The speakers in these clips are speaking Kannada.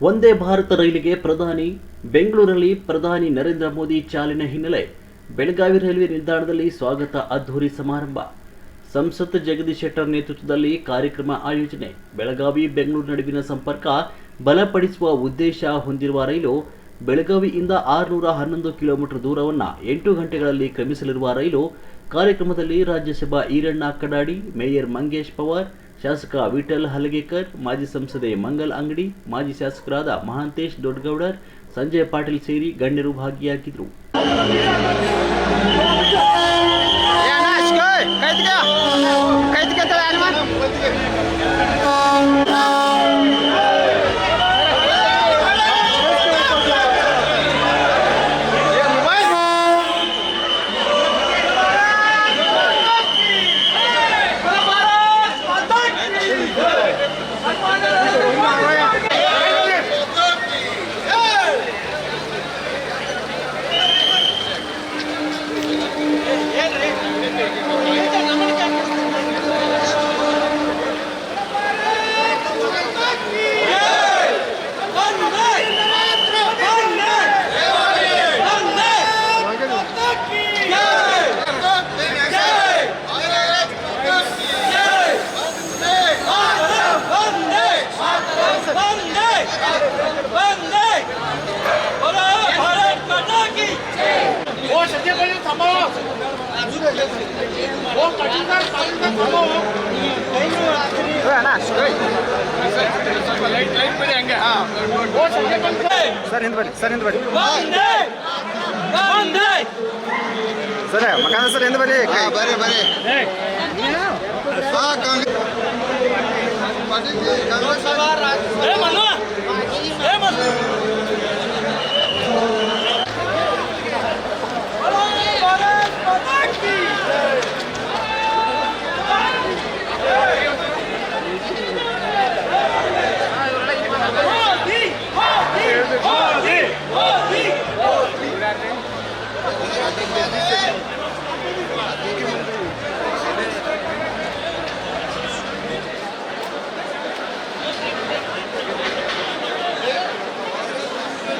ಒಂದೇ ಭಾರತ ರೈಲಿಗೆ ಪ್ರಧಾನಿ ಬೆಂಗಳೂರಲ್ಲಿ ಪ್ರಧಾನಿ ನರೇಂದ್ರ ಮೋದಿ ಚಾಲನೆ ಹಿನ್ನೆಲೆ ಬೆಳಗಾವಿ ರೈಲ್ವೆ ನಿಲ್ದಾಣದಲ್ಲಿ ಸ್ವಾಗತ ಅದ್ಧೂರಿ ಸಮಾರಂಭ. ಸಂಸತ್ ಜಗದೀಶ್ ಶೆಟ್ಟರ್ ನೇತೃತ್ವದಲ್ಲಿ ಕಾರ್ಯಕ್ರಮ ಆಯೋಜನೆ. ಬೆಳಗಾವಿ, ಬೆಂಗಳೂರು ನಡುವಿನ ಸಂಪರ್ಕ ಬಲಪಡಿಸುವ ಉದ್ದೇಶ ಹೊಂದಿರುವ ರೈಲು ಬೆಳಗಾವಿಯಿಂದ ಆರುನೂರ ಹನ್ನೊಂದು ಕಿಲೋಮೀಟರ್ ದೂರವನ್ನ ಎಂಟು ಗಂಟೆಗಳಲ್ಲಿ ಕ್ರಮಿಸಲಿರುವ ರೈಲು ಕಾರ್ಯಕ್ರಮದಲ್ಲಿ ರಾಜ್ಯಸಭಾ ಈರಣ್ಣ ಕಡಾಡಿ, ಮೇಯರ್ ಮಂಗೇಶ್ ಪವಾರ್ ಶಾಸಕ ವಿಠಲ್ ಹಲಗೇಕರ್, ಮಾಜಿ ಸಂಸದೆ ಮಂಗಲ್ ಅಂಗಡಿ, ಮಾಜಿ ಶಾಸಕರಾದ ಮಹಾಂತೇಶ್ ದೊಡ್ಡಗೌಡರ್, ಸಂಜಯ್ ಪಾಟೀಲ್ ಸೇರಿ ಗಣ್ಯರು ಭಾಗಿಯಾಗಿದ್ದರು ಏ ಅಣ್ಣ ಶಿಕೋಯ್ ಕೈತ್ಕ ಕೈತ್ಕ ತಳ ಅಲ್ವಾ ಏ ಅಣ್ಣ ಶಿಕೋಯ್ ಸರ್ ಹಿಂದ್ ಬನ್ನಿ ಸರ್ ಹಿಂದ್ ಬನ್ನಿ ಸರ್ ಮಕಾನ ಸರ್ ಹಿಂದ್ ಬನ್ನಿ ಹಾ ಬರೀ ಬರೀ ¡Vamos a barra!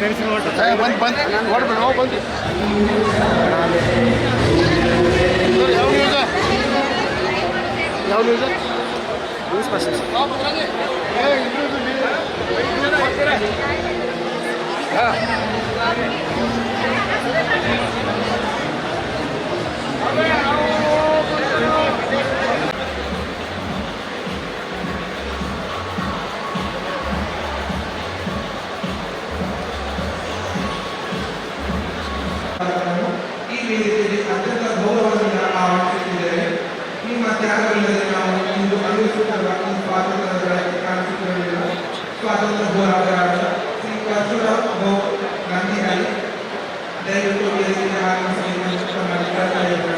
ಬಂದ್ ಬಂದ್ ನೋಡ್ಬೇಡ ನಾವು ಬಂದು ಯಾವ ನ್ಯೂಸ್ ಯಾವ ನ್ಯೂಸ್ ನ್ಯೂಸ್ ಈ father of Boragaraja, three father of Bo Gandhi Rai, they will be in the Army of America.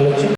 ভালো